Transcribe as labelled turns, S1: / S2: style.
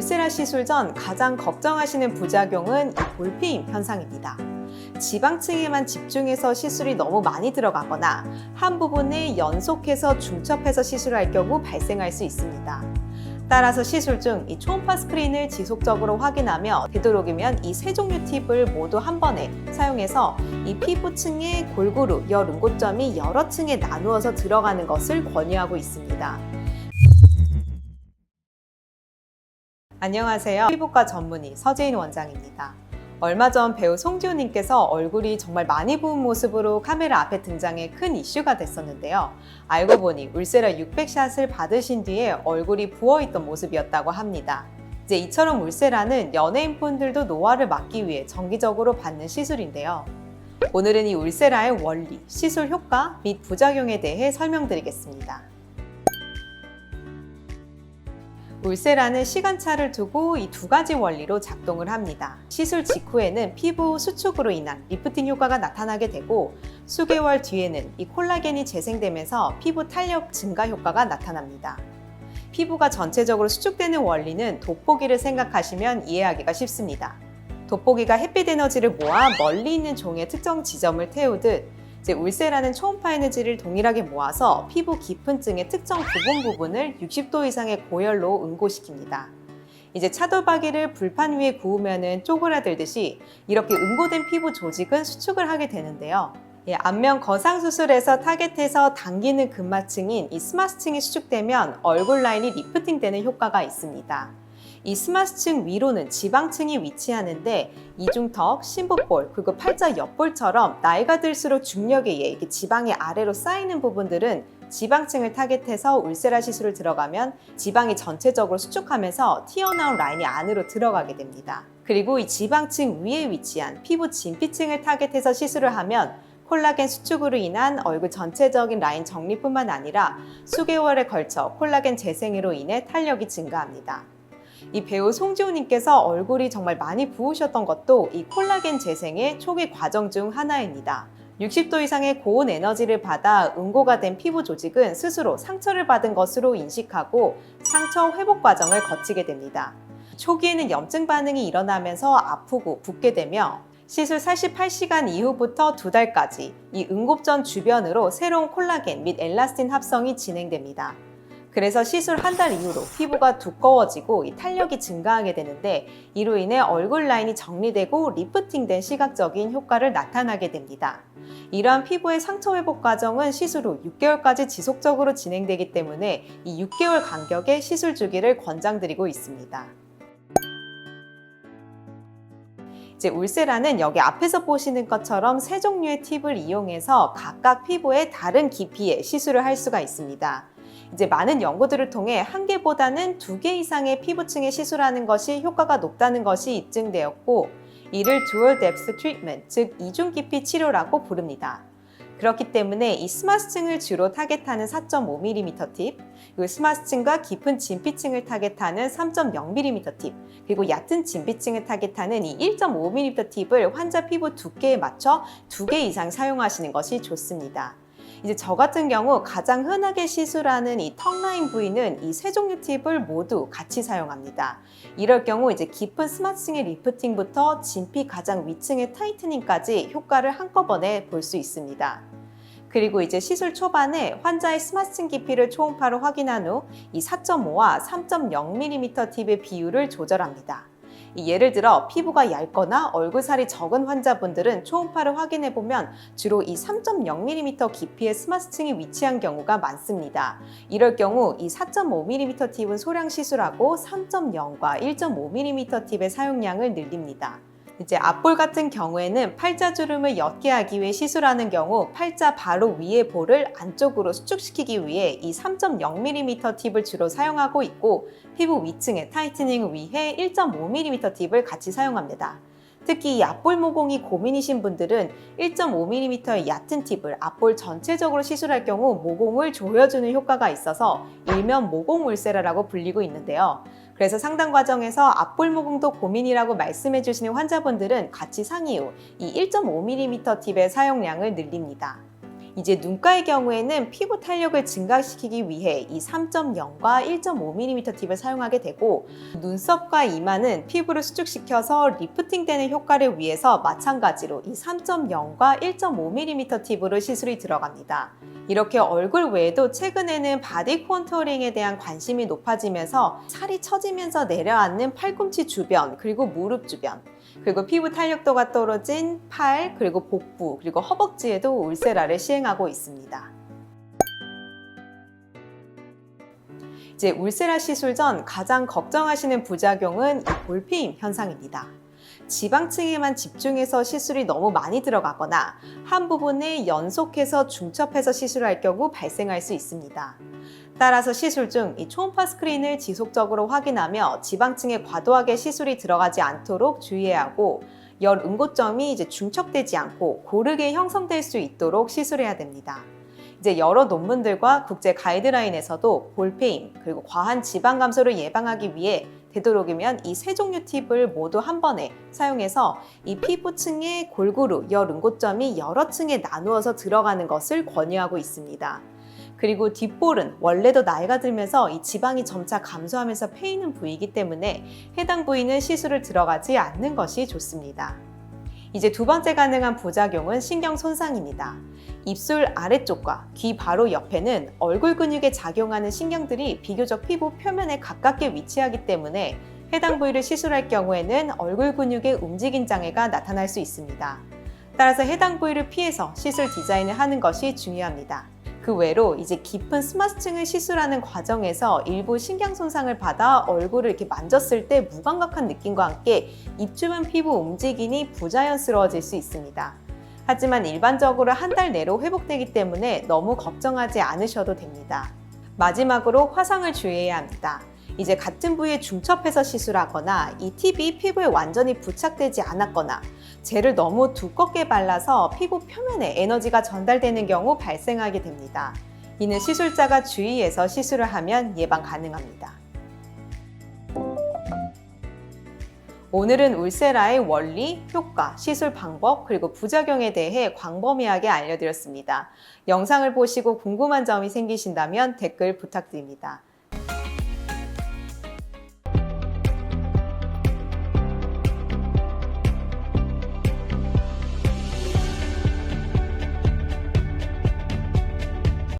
S1: 울세라 시술 전 가장 걱정하시는 부작용은 이 볼페임 현상입니다. 지방층에만 집중해서 시술이 너무 많이 들어가거나 한 부분에 연속해서 중첩해서 시술할 경우 발생할 수 있습니다. 따라서 시술 중 이 초음파 스크린을 지속적으로 확인하며 되도록이면 이 세 종류 팁을 모두 한 번에 사용해서 이 피부층의 골고루 열 응고점이 여러 층에 나누어서 들어가는 것을 권유하고 있습니다. 안녕하세요. 피부과 전문의 서재인 원장입니다. 얼마 전 배우 송지호님께서 얼굴이 정말 많이 부은 모습으로 카메라 앞에 등장해 큰 이슈가 됐었는데요. 알고 보니 울세라 600샷을 받으신 뒤에 얼굴이 부어있던 모습이었다고 합니다. 이제 이처럼 울세라는 연예인분들도 노화를 막기 위해 정기적으로 받는 시술인데요. 오늘은 이 울세라의 원리, 시술 효과 및 부작용에 대해 설명드리겠습니다. 울세라는 시간차를 두고 이 두 가지 원리로 작동을 합니다. 시술 직후에는 피부 수축으로 인한 리프팅 효과가 나타나게 되고 수개월 뒤에는 이 콜라겐이 재생되면서 피부 탄력 증가 효과가 나타납니다. 피부가 전체적으로 수축되는 원리는 돋보기를 생각하시면 이해하기가 쉽습니다. 돋보기가 햇빛 에너지를 모아 멀리 있는 종의 특정 지점을 태우듯 이제 울세라는 초음파 에너지를 동일하게 모아서 피부 깊은 층의 특정 부분 부분을 60도 이상의 고열로 응고시킵니다. 이제 차돌박이를 불판 위에 구우면은 쪼그라들듯이 이렇게 응고된 피부 조직은 수축을 하게 되는데요. 예, 안면 거상 수술에서 타겟해서 당기는 근막층인 이 스마스층이 수축되면 얼굴 라인이 리프팅되는 효과가 있습니다. 이 스마스층 위로는 지방층이 위치하는데 이중턱, 심부볼, 그리고 팔자 옆볼처럼 나이가 들수록 중력에 의해 이렇게 지방이 아래로 쌓이는 부분들은 지방층을 타겟해서 울세라 시술을 들어가면 지방이 전체적으로 수축하면서 튀어나온 라인이 안으로 들어가게 됩니다. 그리고 이 지방층 위에 위치한 피부 진피층을 타겟해서 시술을 하면 콜라겐 수축으로 인한 얼굴 전체적인 라인 정리뿐만 아니라 수개월에 걸쳐 콜라겐 재생으로 인해 탄력이 증가합니다. 이 배우 송지호님께서 얼굴이 정말 많이 부으셨던 것도 이 콜라겐 재생의 초기 과정 중 하나입니다. 60도 이상의 고온 에너지를 받아 응고가 된 피부 조직은 스스로 상처를 받은 것으로 인식하고 상처 회복 과정을 거치게 됩니다. 초기에는 염증 반응이 일어나면서 아프고 붓게 되며 시술 48시간 이후부터 두 달까지 이 응급전 주변으로 새로운 콜라겐 및 엘라스틴 합성이 진행됩니다. 그래서 시술 한 달 이후로 피부가 두꺼워지고 이 탄력이 증가하게 되는데 이로 인해 얼굴 라인이 정리되고 리프팅된 시각적인 효과를 나타나게 됩니다. 이러한 피부의 상처 회복 과정은 시술 후 6개월까지 지속적으로 진행되기 때문에 이 6개월 간격의 시술 주기를 권장드리고 있습니다. 이제 울세라는 여기 앞에서 보시는 것처럼 세 종류의 팁을 이용해서 각각 피부의 다른 깊이의 시술을 할 수가 있습니다. 이제 많은 연구들을 통해 한 개보다는 두 개 이상의 피부층에 시술하는 것이 효과가 높다는 것이 입증되었고 이를 dual depth treatment, 즉 이중 깊이 치료라고 부릅니다. 그렇기 때문에 이 스마스층을 주로 타겟하는 4.5mm 팁, 그리고 스마스층과 깊은 진피층을 타겟하는 3.0mm 팁, 그리고 얕은 진피층을 타겟하는 이 1.5mm 팁을 환자 피부 두께에 맞춰 두 개 이상 사용하시는 것이 좋습니다. 이제 저 같은 경우 가장 흔하게 시술하는 이 턱라인 부위는 이 세 종류 팁을 모두 같이 사용합니다. 이럴 경우 이제 깊은 스마트층의 리프팅부터 진피 가장 위층의 타이트닝까지 효과를 한꺼번에 볼 수 있습니다. 그리고 이제 시술 초반에 환자의 스마트층 깊이를 초음파로 확인한 후 이 4.5와 3.0mm 팁의 비율을 조절합니다. 예를 들어 피부가 얇거나 얼굴살이 적은 환자분들은 초음파를 확인해 보면 주로 이 3.0mm 깊이의 스마스층이 위치한 경우가 많습니다. 이럴 경우 이 4.5mm 팁은 소량 시술하고 3.0과 1.5mm 팁의 사용량을 늘립니다. 이제 앞볼 같은 경우에는 팔자주름을 옅게 하기 위해 시술하는 경우 팔자 바로 위의 볼을 안쪽으로 수축시키기 위해 이 3.0mm 팁을 주로 사용하고 있고 피부 위층의 타이트닝을 위해 1.5mm 팁을 같이 사용합니다. 특히 이 앞볼 모공이 고민이신 분들은 1.5mm의 얕은 팁을 앞볼 전체적으로 시술할 경우 모공을 조여주는 효과가 있어서 일면 모공 울세라라고 불리고 있는데요. 그래서 상담 과정에서 앞볼 모공도 고민이라고 말씀해 주시는 환자분들은 같이 상의 후 이 1.5mm 팁의 사용량을 늘립니다. 이제 눈가의 경우에는 피부 탄력을 증가시키기 위해 이 3.0과 1.5mm 팁을 사용하게 되고 눈썹과 이마는 피부를 수축시켜서 리프팅되는 효과를 위해서 마찬가지로 이 3.0과 1.5mm 팁으로 시술이 들어갑니다. 이렇게 얼굴 외에도 최근에는 바디 컨투어링에 대한 관심이 높아지면서 살이 처지면서 내려앉는 팔꿈치 주변 그리고 무릎 주변 그리고 피부 탄력도가 떨어진 팔 그리고 복부 그리고 허벅지에도 울세라를 시행하고 있습니다. 이제 울세라 시술 전 가장 걱정하시는 부작용은 이 볼페임 현상입니다. 지방층에만 집중해서 시술이 너무 많이 들어가거나 한 부분에 연속해서 중첩해서 시술할 경우 발생할 수 있습니다. 따라서 시술 중 이 초음파 스크린을 지속적으로 확인하며 지방층에 과도하게 시술이 들어가지 않도록 주의해야 하고 열 응고점이 이제 중첩되지 않고 고르게 형성될 수 있도록 시술해야 됩니다. 이제 여러 논문들과 국제 가이드라인에서도 볼페임 그리고 과한 지방 감소를 예방하기 위해 되도록이면 이 세 종류 팁을 모두 한 번에 사용해서 이 피부층의 골고루 열 응고점이 여러 층에 나누어서 들어가는 것을 권유하고 있습니다. 그리고 뒷볼은 원래도 나이가 들면서 이 지방이 점차 감소하면서 패이는 부위이기 때문에 해당 부위는 시술을 들어가지 않는 것이 좋습니다. 이제 두 번째 가능한 부작용은 신경 손상입니다. 입술 아래쪽과 귀 바로 옆에는 얼굴 근육에 작용하는 신경들이 비교적 피부 표면에 가깝게 위치하기 때문에 해당 부위를 시술할 경우에는 얼굴 근육의 움직임 장애가 나타날 수 있습니다. 따라서 해당 부위를 피해서 시술 디자인을 하는 것이 중요합니다. 그 외로 이제 깊은 스마스층을 시술하는 과정에서 일부 신경 손상을 받아 얼굴을 이렇게 만졌을 때 무감각한 느낌과 함께 입 주변 피부 움직임이 부자연스러워질 수 있습니다. 하지만 일반적으로 한 달 내로 회복되기 때문에 너무 걱정하지 않으셔도 됩니다. 마지막으로 화상을 주의해야 합니다. 이제 같은 부위에 중첩해서 시술하거나 이 팁이 피부에 완전히 부착되지 않았거나 젤을 너무 두껍게 발라서 피부 표면에 에너지가 전달되는 경우 발생하게 됩니다. 이는 시술자가 주의해서 시술을 하면 예방 가능합니다. 오늘은 울세라의 원리, 효과, 시술 방법, 그리고 부작용에 대해 광범위하게 알려드렸습니다. 영상을 보시고 궁금한 점이 생기신다면 댓글 부탁드립니다.